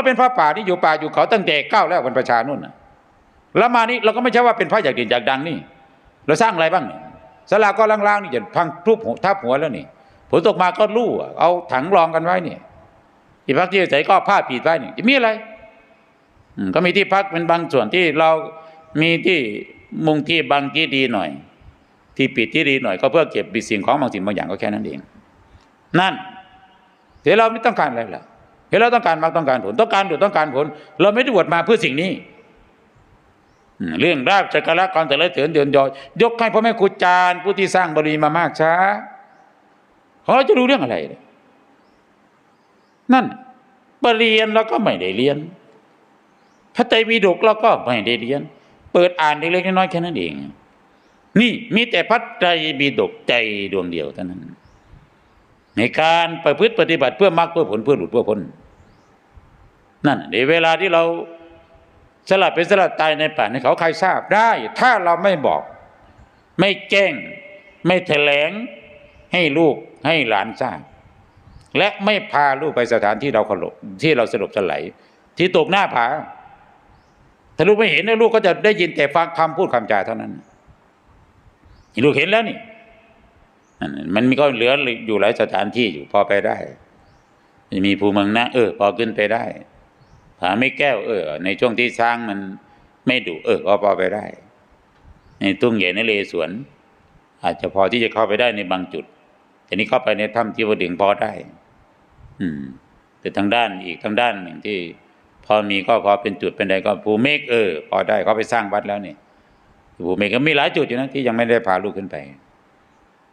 เราเป็นพระป่าที่อยู่ป่าอยู่เขาตั้งแต่ก้าวแล้ววันประชานุ่นนะแล้วมานี่เราก็ไม่ใช่ว่าเป็นพระอยากเด่นอยากดังนี่ เราสร้างอะไรบ้างสลาก็ล่างๆนี่จะพังทุบหัวทับหัวแล้วนี่ฝนตกมาก็ลู่เอาถังรองกันไว้เนี่ยที่พักที่อาศัยก็ผ้าปิดไว้นี่จะมีอะไรอืมก็มีที่พักเป็นบางส่วนที่เรามีที่มุงที่บางที่ดีหน่อย ที่ปิดที่ดีหน่อย ก็เพื่อเก็บบิสิ่งของบางสิ่งบางอย่างก็แค่นั้นเอง นั่นเดี๋ยวเราไม่ต้องการอะไรล่ะ เดี๋ยวเราต้องการมากต้องการผลต้องการผลต้องการผล เราไม่ได้บวชมาเพื่อสิ่งนี้เรื่องราบจักรละความแต่ละเถือนเดือนยอยกให้พ่อแม่ครูจารย์ผู้ที่สร้างบารมีมามากช้าเขาจะรู้เรื่องอะไร นั่นปรเรียนเราก็ไม่ได้เรียน พระไตรปิฎกเราก็ไม่ได้เรียน เปิดอ่านเล็กๆน้อยๆแค่นั้นเอง นี่มีแต่พระไตรปิฎกใจดวงเดียวเท่านั้น ในการประพฤติปฏิบัติเพื่อมรรคเพื่อผลเพื่อหลุดเพื่อพ้น นั่นในเวลาที่เราสลับเป็นสลับตายในป่าในเขาใครทราบได้ ถ้าเราไม่บอก ไม่แจ้ง ไม่แถลงให้ลูกให้หลานทราบและไม่พาลูกไปสถานที่เราเคารพที่เราสลบสลายที่ตกหน้าผาถ้าลูกไม่เห็นนะลูกก็จะได้ยินแต่ฟังคำพูดคำจาเท่านั้นลูกเห็นแล้วนี่มันมันมีก็เหลืออยู่หลายสถานที่อยู่พอไปได้ มีภูเมืองนะเออ พอขึ้นไปได้ ผาไม่แก้วเออ ในช่วงที่ช้างมันไม่ดุเออก็พอไปได้ ในตุ้งใหญ่ในเลสวน อาจจะพอที่จะเข้าไปได้ในบางจุด แต่นี้เข้าไปในถ้ำที่วดึงพอได้ อืม แต่ทางด้านอีกทางด้านหนึ่งที่ พอมีก็พอเป็นจุดเป็นใดก็ภูเมฆเออ พอได้เขาไปสร้างวัดแล้วนี่ภูเมฆก็มีหลายจุดอยู่นะที่ยังไม่ได้พาลูกขึ้นไป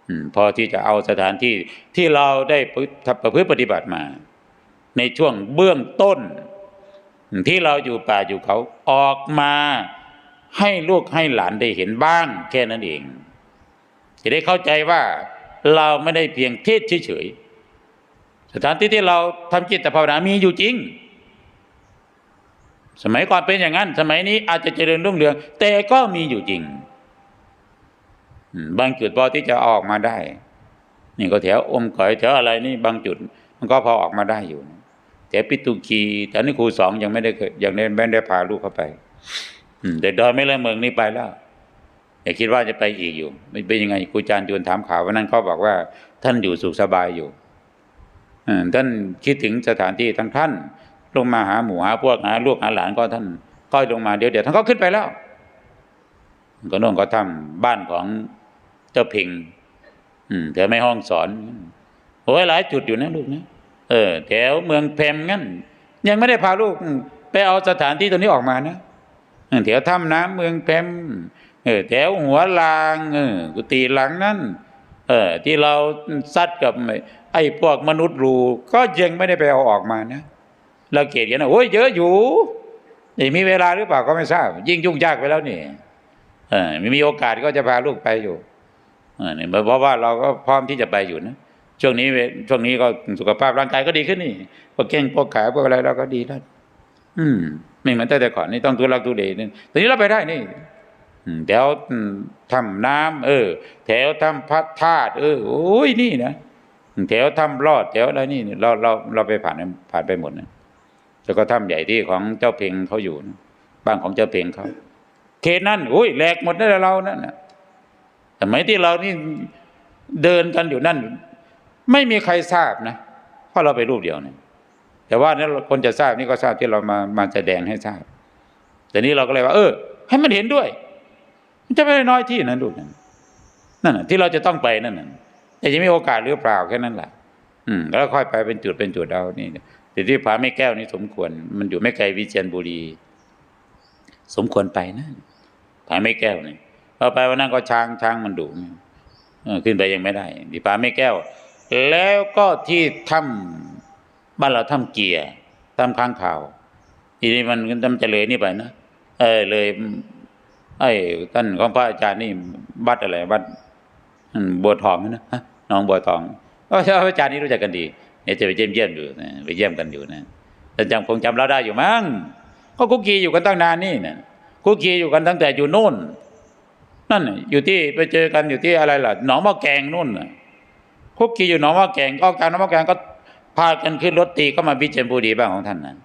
อืมพอที่จะเอาสถานที่ที่เราได้ประพฤติปฏิบัติมา ในช่วงเบื้องต้น ที่เราอยู่ป่าอยู่เขาออกมาให้ลูกให้หลานได้เห็นบ้าง แค่นั้นเอง จะได้เข้าใจว่าเราไม่ได้เพียงเทศเฉยๆสถานที่ที่เราทำจิตภาวนามีอยู่จริง สมัยก่อนเป็นอย่างนั้น สมัยนี้อาจจะเจริญรุ่งเรือง แต่ก็มีอยู่จริงบางจุดพอที่จะออกมาได้ นี่ก็แถวอมก่อยแถวอะไรนี่บางจุด มันก็พอออกมาได้อยู่นะ แต่ปิตุกีต่นี่ครูสองยังไม่ได้เคยยังไม่ได้พาลูกเข้าไป อืแต่ดอยไม่เละเมืองนี่ไปแล้วอย่าคิดว่าจะไปอีกอยู่ไม่เป็นยังไงครูอาจารย์จวนถามข่าววันนั้นเขาบอกว่า ท่านอยู่สุขสบายอยู่อท่านคิดถึงสถานที่ทั้งท่าน ลงมาหาหมู่หาพวกหาลูกหาหลานก็ท่านก็ลงมาเดี๋ยวเดี๋ยวท่านก็ขึ้นไปแล้วก็น่นก็ทำบ้านของเจ้าพิงอืมแถวไม่ห้องสอนโอ้ยหลายจุดอยู่นะลูกนะ เออแถวเมืองแพมงั้น ยังไม่ได้พาลูกไปเอาสถานที่ตัวนี้ออกมานะแถวถ้ำน้ำเมืองแพมเออแถวหัวลางเออกุฏิหลังนั้นเออที่เราซัดกับไอ้พวกมนุษย์รูก็ยังไม่ได้ไปเอาออกมานะเราเกลียดกันนะโอ้ยเยอะอยู่นี่มีเวลาหรือเปล่าก็ไม่ทราบ ยิ่งยุ่งยากไปแล้วนี่เออไม่มีโอกาสก็จะพาลูกไปอยู่เออเนี่ยเพราะว่าเราก็พร้อมที่จะไปอยู่นะ ช่วงนี้ช่วงนี้ก็สุขภาพร่างกายก็ดีขึ้นนี่พวกเก่งพวกขาพวกอะไรเราก็ดีแล้วอืมไม่เหมือนแต่ก่อนนี่ต้องทุลักทุเลนี่ตอนนี้เราไปได้นี่แถวทำน้ำเออ แถวทำพัดธาตุเออโอ้ยนี่นะแถวทำรอดแถวอะไรนี่เราเราเราไปผ่านผ่านไปหมดนะแล้วก็ถ้ำใหญ่ที่ของเจ้าเพ่งเขาอยู่นะบ้านของเจ้าเพ่งเขาเขตนั่นโอ้ยแหลกหมดได้เรานั่นนะสมัยที่เรานี่เดินกันอยู่นั่น ไม่มีใครทราบนะ เพราะเราไปรูปเดียวเนี่ยแต่ว่านั้นคนจะทราบนี่ก็ทราบที่เรามามาแสดงให้ทราบ แต่นี้เราก็เลยว่า เออ ให้มันเห็นด้วย มันจะไม่ได้น้อยที่นะลูนั่นนั่นน่ะที่เราจะต้องไปนั่นน่ะแต่จะมีโอกาสหรือเปล่าแค่นั้นแหละอืม แล้วค่อยไปเป็นจุดเป็นจุดเอานี่แต่ที่ผาไม่แก้วนี่สมควร มันอยู่ไม่ไกลวิเชียรบุรี สมควรไปนะผาไม่แก้วนี่พอไปวันนั้นก็ช้างช้างมันดุขึ้นไปยังไม่ได้ที่ผาไม่แก้ว แล้วก็ที่ถ้ำบ้านเราถ้ำเกียร์ถ้ำค้างข่าวทีนี้มันมันจะเลยนี่ไปนะเออเลย ไอ้ท่านของพระอาจารย์นี่วัดอะไรวัดบัวทองนะน้องบัวทองก็ใช่พระอาจารย์นี่รู้จักกันดีเดี๋ยจะไปเยี่ยมเยี่ยมอยู่ไปเยี่ยมกันอยู่นะแต่จำคงจำเราได้อยู่มั้งก็คุกคีอยู่กันตั้งนานนี่นะคุกคีอยู่กันตั้งแต่อยู่โน่น นั่นอยู่ที่ไปเจอกันอยู่ที่อะไรล่ะหนองมะแกงนู่นน่ะ คุกคีอยู่หนองมะแกงก็การหนองมะแกงก็พากันขึ้นรถตีก็มาบิเจนบุรีบ้านของท่านนั้น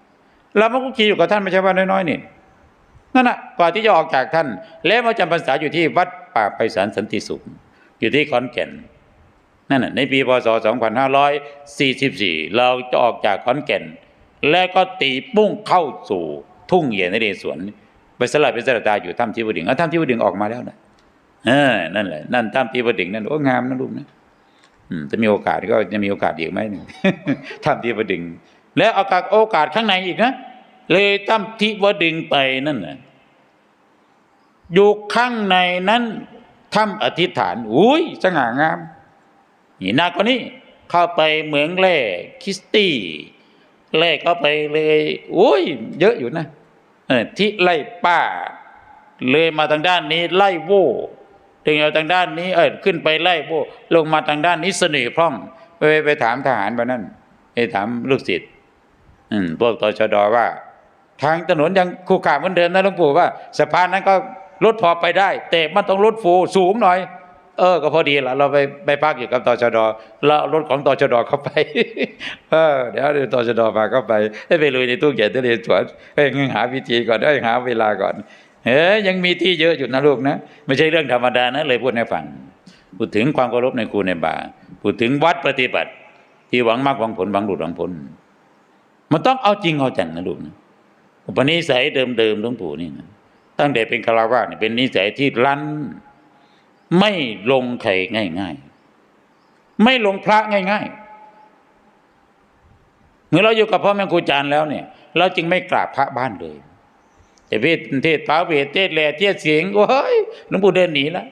เรามาคุกคีอยู่กับท่านไม่ใช่ว่าน้อยๆนี่นั่นน่ะก่อนที่จะออกจากท่าน แล้วมาจำพรรษาอยู่ที่วัดป่าไพศาลสันติสุข อยู่ที่ขอนแก่นนั่นน่ะในปีพศ 2544 เราจะออกจากขอนแก่น แล้วก็ตีปุ้งเข้าสู่ทุ่งเหยียนนเรศวรไปสลัดเป็นสลัตาอยู่ถ้ำที่วดึงอะถ้ำที่วดึงออกมาแล้วนะเออนั่นแหละนั่นถ้ำที่วดึงนั่นโอ้งามนะลูกนะ จะมีโอกาสก็จะมีโอกาสอีกไหมหนึ่งถ้ำที่วดึง แล้วโอกาสโอกาสข้างในอีกนะเลยถ้ำที่วดึงไปนั่นน่ะอยู่ข้างในนั้นถ้ำอธิษฐานอุ้ยสง่างามนี่นักกว่านี้เข้าไปเหมืองแร่คริสตี้แร่เข้าไปเลยโอ้ย เยอะอยู่นะเออที่ไล่ป้า เลยมาทางด้านนี้ ไล่โว ถึงเอาทางด้านนี้เออขึ้นไปไล่โว่ลงมาทางด้านนี้เสน่ห์พร่องไปไปถามทหารไปนั่นไปถามลูกศิษย์อืมพวกตชดว่า ทางถนนยังคู่ขามเหมือนเดิมนะหลวงปู่ว่าสะพานนั้นก็รถพอไปได้ แต่มันต้องรถฟูสูงหน่อย เออ ก็พอดีละเราไปไปพักอยู่กับตชดเรารถของตชดเข้าไปเออเดี๋ยวเดี๋ยวตชดมาเข้าไปให้ไปลุยในตู้เขียนทะเลสวนเฮ้ยงั้นหาวิธีก่อนได้ยหาเวลาก่อน เฮ้ยยังมีที่เยอะอยู่นะลูกนะ ไม่ใช่เรื่องธรรมดานะเลยพูดให้ฟัง พูดถึงความเคารพในครูในบาพูดถึงวัดปฏิบัติ ที่หวังมากหวังผลหวังหลุดหวังผล มันต้องเอาจริงเอาจังนะลูกนะอุปนิสัยเดิมๆหลวงปู่นี่นะตั้งแต่เป็นคารวะเนี่ยเป็นนิสัยที่รั้น ไม่ลงใครง่าย ๆ ไม่ลงพระง่าย ๆ เมื่อเราอยู่กับพ่อแม่ครูอาจารย์แล้วเนี่ย เราจึงไม่กราบพระบ้านเลย แต่เวทเทศพระเวทเทศแหล่เทศเสียงโอ้ยหลวงปู่เดินหนีแล้ว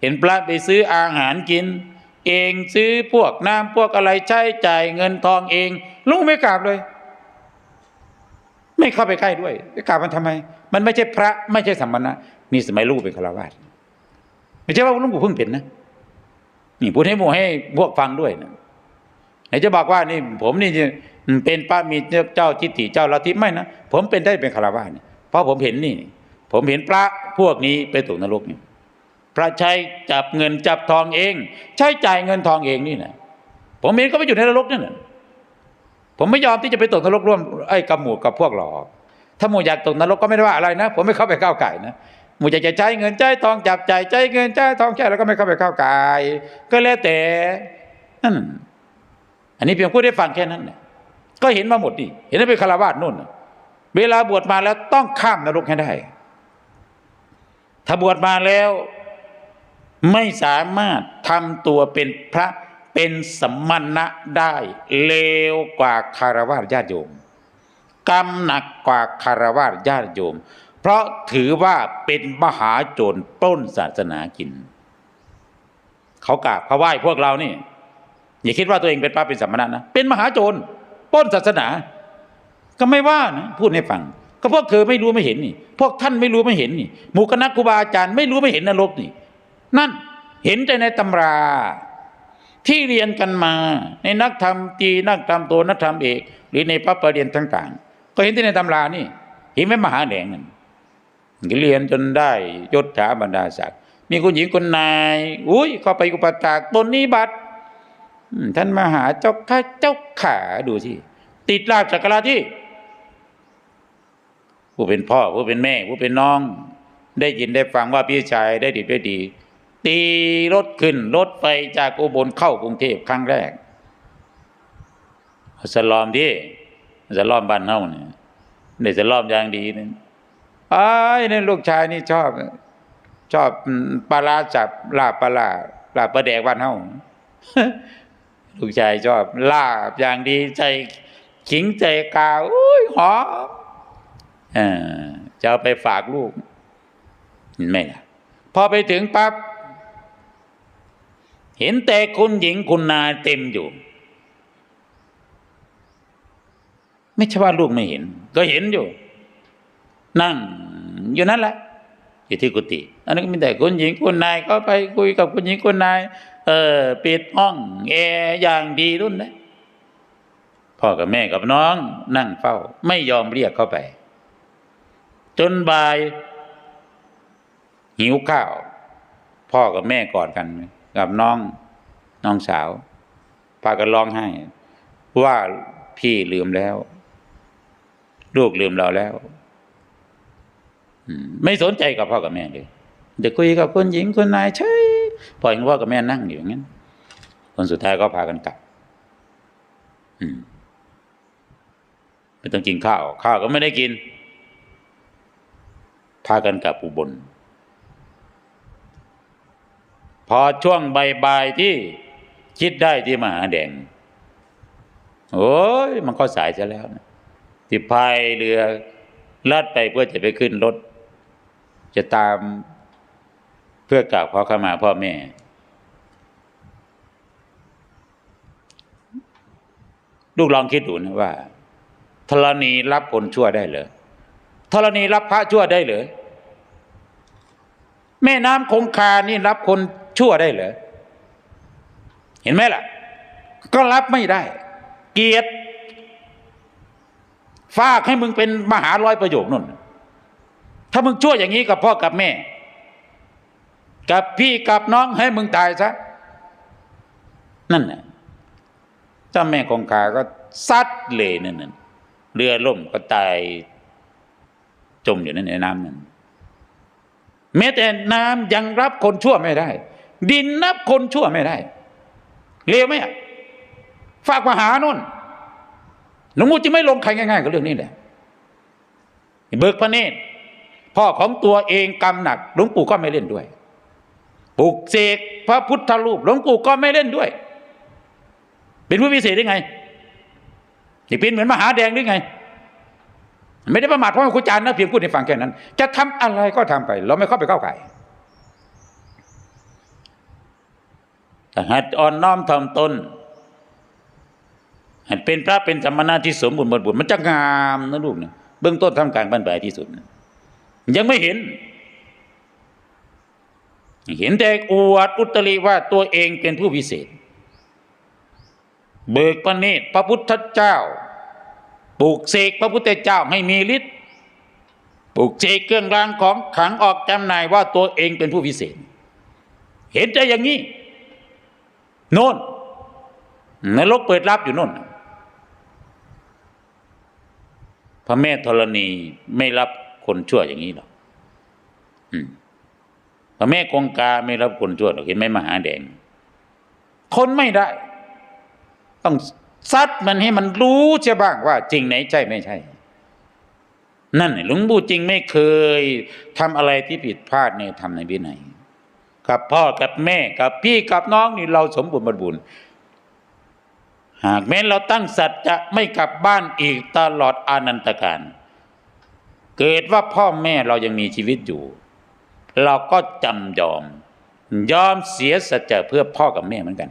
เห็นพระไปซื้ออาหารกิน เองซื้อพวกน้ำพวกอะไรใช้จ่ายเงินทองเองลุงไม่กราบเลย ไม่เข้าไปใกล้ด้วยไปกราบมันทำไม มันไม่ใช่พระไม่ใช่สัมมณะนี่สมัยลูกเป็นฆราวาสไม่ใช่ว่าลุงปู่เพิ่งเป็นนะนี่พูดให้หมู่ให้พวกฟังด้วยนะไหนจะบอกว่านี่ผมนี่เป็นป้ามีเจ้าทิฏฐิเจ้าลัทธิไม่นะผมเป็นได้เป็นคารวะนี่ เพราะผมเห็นนี่ ผมเห็นพระพวกนี้ไปตกนรกนี่พระใช้จับเงินจับทองเอง ใช้จ่ายเงินทองเองนี่นะผมเองก็ไปอยู่ในนรกนั่นะผมไม่ยอมที่จะไปตกนรกร่วมไอ้กับหมู่กับพวกหลอกถ้าหมู่อยากตกนรกก็ไม่ได้ว่าอะไรนะ ผมไม่เข้าไปก้าวไก่นะหมูจะจะใช้เงินใช้ทองจับใจายใช้เงินใช้ทองใช้แล้วก็ไม่เข้าไปเข้าวไกายก็แล้วแต่นั่นอันนี้เพียงพูดให้ฟังแค่นั้นเนี่ยก็เห็นมาหมดนี่เห็นว่าเป็นคารวาสนู่นนะ เวลาบวชมาแล้วต้องข้ามนรกให้ได้ ถ้าบวชมาแล้วไม่สามารถทำตัวเป็นพระเป็นสมณะได้เลวกว่าคารวะญาติโยมกรรมหนักกว่าคารวะญาติโยม เพราะถือว่าเป็นมหาโจรปล้นศาสนากิน เขากราบเขาไหว้พวกเรานี่ อย่าคิดว่าตัวเองเป็นพระเป็นสมมณะนะ เป็นมหาโจรปล้นศาสนา ก็ไม่ว่านะพูดให้ฟัง ก็พวกเธอไม่รู้ไม่เห็นนี่ พวกท่านไม่รู้ไม่เห็นนี่หมู่คณะครูบาอาจารย์ไม่รู้ไม่เห็นนรกนี่ นั่นเห็นแต่ในตำรา ที่เรียนกันมา ในนักธรรมตีนักธรรมโทนักธรรมเอกหรือในพระประเรียนต่างๆ ก็เห็นที่ในตำรานี่ เห็นไหมมหาแดงนั่นเรียนจนได้ยศถาบรรดาศักดิ์มีคุณหญิงคนนายอุ้ยเข้าไปอุปถากตนนิบัติอืมท่านมหาเจ้าข้าเจ้าขาดูสิติดลาบสักกาที่ ผู้เป็นพ่อผู้เป็นแม่ ผู้เป็นน้อง ได้ยินได้ฟังว่าพี่ชายได้ดีได้ดี ตีรถขึ้นรถไปจากอุบลเข้ากรุงเทพครั้งแรกสลอมที่สลอมบ้านเฮาเนี่ยได้สลอมอย่างดีเนี่ยไอ้ายนี่นลูกชายนี่ชอบ ชอบปลาร้าจับลาปลาร้าลาปลาแดกบ้านเฮาลูกชายชอบลาบอย่างดีใจขิงใจกาวอุ้ยหอมเออ จะเอาไปฝากลูกเห็นไหมล่ะ พอไปถึงปั๊บเห็นแต่คุณหญิงคุณนายเต็มอยู่ ไม่ใช่ว่าลูกไม่เห็น ก็เห็นอยู่ นั่งอยู่นั่นแหละอยู่ที่กุฏิอันนั้นก็มีแต่คุณหญิงคุณนายก็ไปคุยกับคุณหญิงคุณนาย เออปิดห้องแอร์อย่างดีรุ่นนะพ่อกับแม่กับน้อง นั่งเฝ้า ไม่ยอมเรียกเข้าไป จนบ่าย หิวข้าว พ่อกับแม่กอดกัน กับน้องน้องสาว พากันร้องไห้ ว่าพี่ลืมแล้ว ลูกลืมเราแล้วไม่สนใจกับพ่อกับแม่เลยจะคุยกับคนหญิงคนนายใช่ปล่อยพ่อกับแม่นั่งอยู่อย่างนั้นคนสุดท้ายก็พากันกลับไม่ต้องกินข้าว ข้าวก็ไม่ได้กิน กันกลับอุบล พอช่วงใบายที่คิดได้ที่มหาแดง โอ้ยมันก็สายซะแล้วนะที่พายเรือลัดไปเพื่อจะไปขึ้นรถ จะตามเพื่อกราบขอขมาพ่อแม่ ลูกลองคิดดูนะว่าธรณีรับคนชั่วได้เหรอธรณีรับพระชั่วได้เหรอ แม่น้ำคงคานี่รับคนชั่วได้เหรอเห็นไหมล่ะ ก็รับไม่ได้ เกียรติฝากให้มึงเป็นมหาร้อยประโยคนั่นถ้ามึงชั่วอย่างนี้กับพ่อกับแม่ กับพี่กับน้องให้มึงตายซะนั่นน่ะเจ้าแม่คงคาก็ซัดเลยนั่นน่ะเรือล่มก็ตาย จมอยู่ในน้ำนั้น แม้แต่น้ำยังรับคนชั่วไม่ได้ ดินนับคนชั่วไม่ได้เลวไหมฝากมาหาโน่นหลวงปู่จะไม่ลงใครง่ายๆกับเรื่องนี้แหละเบิกพระเนตรพ่อของตัวเองกำหนักหลวงปู่ก็ไม่เล่นด้วยปลุกเสกพระพุทธรูปหลวงปู่ก็ไม่เล่นด้วย เป็นผู้พิเศษได้ไงนี่เป็นเหมือนมหาแดงหรือไง ไม่ได้ประมาทเพราะว่าครูจาร์นะเพียงพูดให้ฟังแค่นั้น จะทำอะไรก็ทำไป เราไม่เข้าไปก้าไก่แต่หัดอ่อนน้อมถ่อมตนหัดเป็นพระเป็นสมณะที่สมบูรณ์บริบูรณ์มันจะงามนะลูกนะเบื้องต้นทำกลางบรรปลายที่สุดนะยังไม่เห็น เห็นแต่อวดอุตริว่าตัวเองเป็นผู้พิเศษ เบิกพระเนตรพระพุทธเจ้า ปลูกเสกพระพุทธเจ้าให้มีฤทธิ์ปลูกเสกเครื่องรางของขังออกจำหน่ายว่าตัวเองเป็นผู้พิเศษ เห็นใจอย่างนี้ โน่นนรกเปิดรับอยู่โน่นพระแม่ธรณีไม่รับคนชั่วอย่างนี้หรอกพระแม่คงกาไม่รับคนชั่วหรอกเห็นไหมมหาแดง คนไม่ได้ ต้อง ซัดมันให้มันรู้ใช่บ้างว่า จริงไหนใช่ไม่ใช่ นั่นหลวงปู่จริงไม่เคยทำอะไรที่ผิดพลาดในทำในวินัยกับพ่อกับแม่กับพี่กับน้องนี่เราสมบูรณ์บริบูรณ์หากแม้เราตั้งสัจจะไม่กลับบ้านอีกตลอดอานันตการ เกิดว่าพ่อแม่เรายังมีชีวิตอยู่ เราก็จำยอม ยอมเสียสัจจะเพื่อพ่อกับแม่เหมือนกัน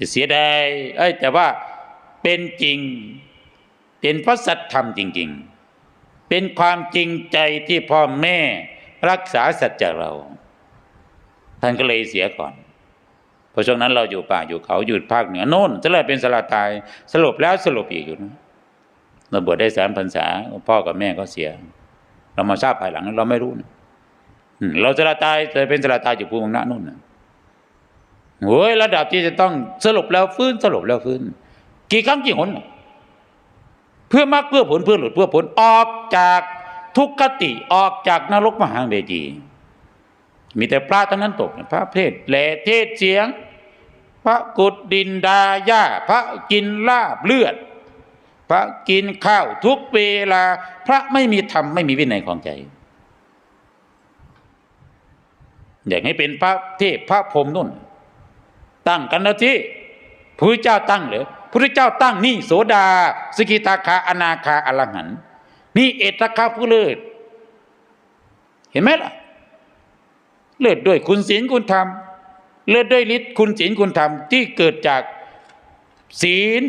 จะเสียดายเอ้ยแต่ว่าเป็นจริง เป็นพระสัจธรรมจริง ๆ เป็นความจริงใจที่พ่อแม่รักษาสัจจะเรา ท่านก็เลยเสียก่อน เพราะช่วงนั้นเราอยู่ป่าอยู่เขาอยู่ภาคเหนือโน่นจะเลยเป็นสลาตายสรุปแล้วสรุปอีกอยู่นะเราบวชได้สามพรรษาพ่อกับแม่ก็เสีย เรามาทราบภายหลังเราไม่รู้นะเราสลาตายแต่เป็นสลาตายอยู่ภูมิงนะนู่นนะ โอ้ยระดับที่จะต้องสรุปแล้วฟื้นสรุปแล้วฟื้น กี่ครั้งกี่หน เพื่อมรรคเพื่อผลเพื่อหลุดเพื่อผลออกจากทุกขติออกจากนรกมหาเวจีมีแต่พระทั้งนั้นตกพระเพศแหล่เทศเสียง พระกุดดินดายาพระกินลาบเลือด พระกินข้าวทุกเวลา พระไม่มีธรรมไม่มีวินัยของใจอยากให้เป็นพระเทพพระพรหมนุ่น ตั้งกันนะที่พระเจ้าตั้งเหรอพระเจ้าตั้งนี่โสดาสกิตาคาอนาคาอรหันนี่เอตคาผู้เลิศเห็นไหมล่ะ เลิศด้วยคุณศีลคุณธรรม เลิศด้วยฤทธิ์คุณศีลคุณธรรมที่เกิดจากศีล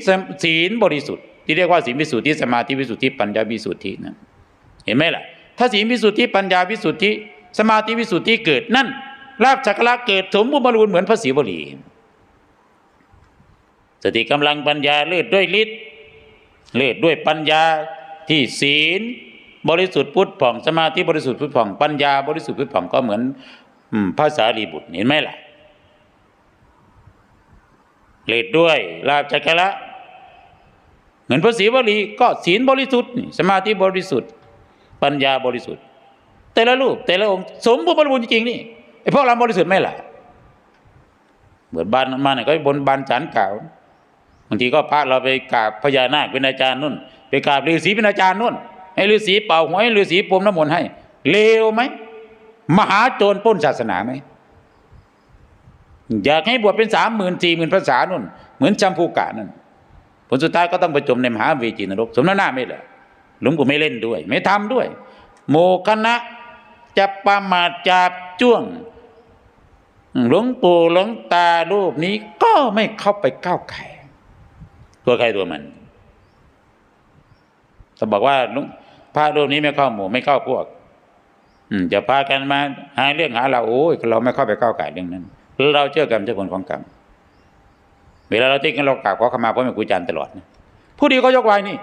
ศีลบริสุทธิ์ ที่เรียกว่าศีลวิสุทธิสมาธิวิสุทธิปัญญาวิสุทธินั่นเห็นไหมล่ะ ถ้าศีลวิสุทธิปัญญาวิสุทธิ สมาธิวิสุทธิเกิดนั่นลาบจักระเกิดสมบูรณ์บริบูรณ์เหมือนพระศรีวลี สติกำลังปัญญาเลิศด้วยฤทธิ์เลิศด้วยปัญญาที่ศีล บริสุทธิ์พุทธผ่องสมาธิบริสุทธิ์พุทธผ่องปัญญาบริสุทธิ์พุทธผ่องก็เหมือนภาษาลีบุตรเห็นไหมล่ะเลิศด้วยลาบจักระเหมือนพระศรีวลีก็ศีลบริสุทธิ์สมาธิบริสุทธิ์ ปัญญาบริสุทธิ์ แต่ละรูปแต่ละองค์สมบูรณ์บริบูรณ์จริงๆนี่ไอ้พวกเราบริสุทธิ์ไหมล่ะเบิดบานมาเนี่ยก็บนบานสารกล่าางทีก็พระเราไปกราบพญานาคเป็นอาจารย์นู่น ไปกราบฤาษีเป็นอาจารย์นู่น ให้ฤาษีเป่าหัวให้ฤาษีปมน้ำมนต์ให้ เลวไหมมหาโจรป้นศาสนาไหมอยากให้บวชเป็นสามหมื่นสี่หมื่นภาษานู่น เหมือนจำภูกะนั่นผลสุดท้ายก็ต้องไปจมในมหาเวจีนรก สมน้ำหน้าไม่เหรอหลวงปู่ไม่เล่นด้วย ไม่ทำด้วย โมคณะจะประมาทจับจ้วงหลวงปู่หลวงตารูปนี้ก็ไม่เข้าไปก้าวไก่ ตัวใครตัวมันถ้าบอกว่าลวงพระรูปนี้ไม่เข้าหมู่ไม่เข้าพวก อืมจะพากันมาหาเรื่องหาเราโอ้ยเราไม่เข้าไปก้าวไก่เรื่องนั้นเราเชื่อกรรมเชื่อผลของกรรมเวลาเราติ๊กกันเรากราบขอขมาพระแม่ครูจันทร์ตลอดนะผู้ดีก็ยกไว้นี่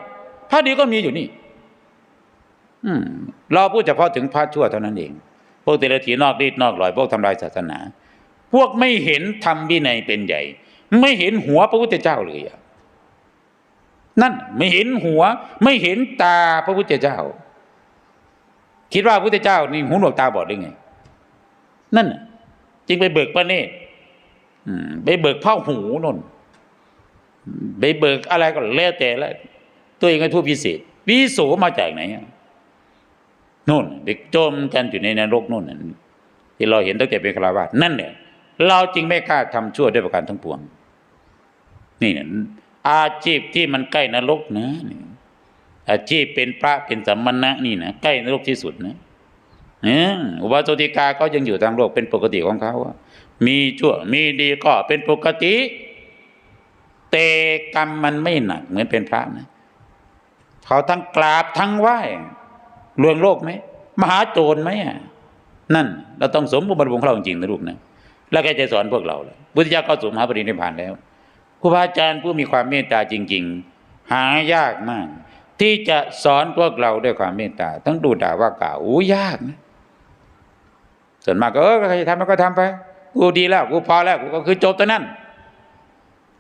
พระดีก็มีอยู่นี่ อืมเราพูดเฉพาะถึงพระชั่วเท่านั้นเอง พวกเตระถีนอกรีดนอกลอย พวกทำลายศาสนา พวกไม่เห็นธรรมวินัยเป็นใหญ่ ไม่เห็นหัวพระพุทธเจ้าเลยอะ นั่นไม่เห็นหัว ไม่เห็นตาพระพุทธเจ้า คิดว่าพระพุทธเจ้านี่หูหนวกตาบอดได้ไง นั่นจึงไปเบิกพระเนตรไปเบิกผ้าหูนนไปเบิกอะไรก็แล้วแต่ละตัวเองก็ทูตพิเศษวิโสมาจากไหนนู่นเด็กจมกันอยู่ในนรกนู่นที่เราเห็นตั้งแต่เป็นคราวาสนั่นเนี่ยเราจรึงไม่กล้าทำชั่วด้วยประการทั้งปวง นี่เนี่ย อาชีพที่มันใกล้นรกนะนี่อาชีพเป็นพระเป็นสัมมณะนี่นะใกล้นรกที่สุดนะเอออุบาสติกาก็ยังอยู่ทางโลกเป็นปกติของเขามีชั่วมีดีก็เป็นปกติ แต่กรรมมันไม่หนักเหมือนเป็นพระนะเขาทั้งกราบทั้งไหว้ลวงโลกไหมมหาโจรไหมนั่น เราต้องสมบูรณ์บริบูรณ์ของเราจริงๆนะลูกนะแล้วแกจะสอนพวกเราเล่ะพุทธเจ้าก็สู่มหาปรินิพพานแล้ว ครูบาอาจารย์ผู้มีความเมตตาจริง ๆ หายากมาก ที่จะสอนพวกเราด้วยความเมตตาทั้งดูด่าว่ากล่าวอู้ยากนะส่วนมากก็เออใครทำมันก็ทำไปกูดีแล้วกูพอแล้วกูก็คือจบต่นั้น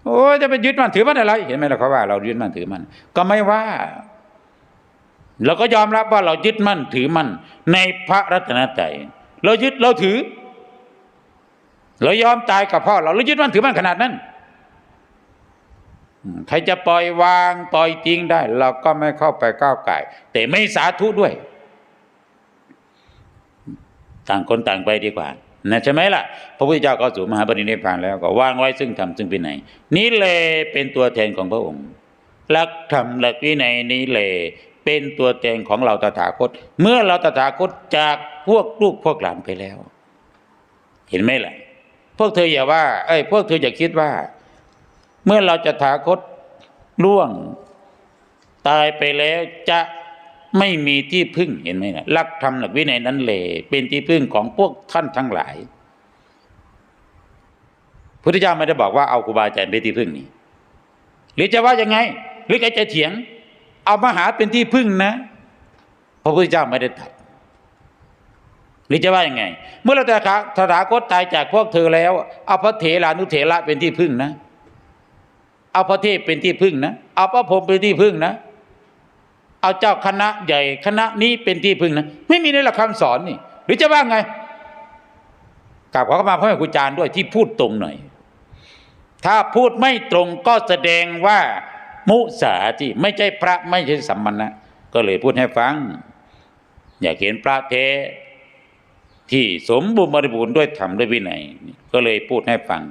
โอ้จะไปยึดมันถือมันอะไร เห็นไหมล่ะเขาว่า เรายึดมันถือมัน ก็ไม่ว่าเราก็ยอมรับว่าเรายึดมั่นถือมั่นในพระรัตนตรัยเรายึดเราถือ เรายอมตายกับพ่อเราเรายึดมั่นถือมั่นขนาดนั้น ใครจะปล่อยวางปล่อยทิ้งได้ เราก็ไม่เข้าไปก้าวไก่ แต่ไม่สาธุด้วย ต่างคนต่างไปดีกว่านะใช่ไหมล่ะ พระพุทธเจ้าก็สู่มหาปรินิพพานแล้วก็วางไว้ซึ่งธรรมซึ่งวินัยนี้เลยเป็นตัวแทนของพระองค์หลักธรรมหลักวินัยนี้เลยเป็นตัวแทนของเราตถาคต เมื่อเราตถาคตจากพวกลูกพวกหลานไปแล้ว เห็นไหมล่ะ พวกเธออย่าว่า เอ้ยพวกเธออย่าคิดว่า เมื่อเราจะถาคตล่วง ตายไปแล้วจะไม่มีที่พึ่งเห็นไหมนะหลักธรรมหลักวินัยนั้นเลยเป็นที่พึ่งของพวกท่านทั้งหลาย พุทธเจ้าไม่ได้บอกว่าเอาครูบาอาจารย์เป็นที่พึ่งนี่หรือจะว่ายังไง หรือจะเถียง เอามาหาเป็นที่พึ่งนะพระพุทธเจ้าไม่ได้ตัดหรือจะว่ายังไง เมื่อเราตถาถาคตตายจากพวกเธอแล้วเอาพระเถรานุเถระเป็นที่พึ่งนะ เอาพระเทพเป็นที่พึ่งนะ เอาพระพรหมเป็นที่พึ่งนะ เอาเจ้าคณะใหญ่คณะนี้เป็นที่พึ่งนะ ไม่มีในหลักคำสอนนี่ หรือจะว่าไงกราบขอเข้ามาพระแม่ครูจารย์ด้วยที่พูดตรงหน่อย ถ้าพูดไม่ตรงก็แสดงว่ามุสาที่ไม่ใช่พระไม่ใช่สัมมณะก็เลยพูดให้ฟัง อยากเห็นพระเทที่สมบูรณ์บริบูรณ์ด้วยธรรมด้วยวินัย ก็เลยพูดให้ฟัง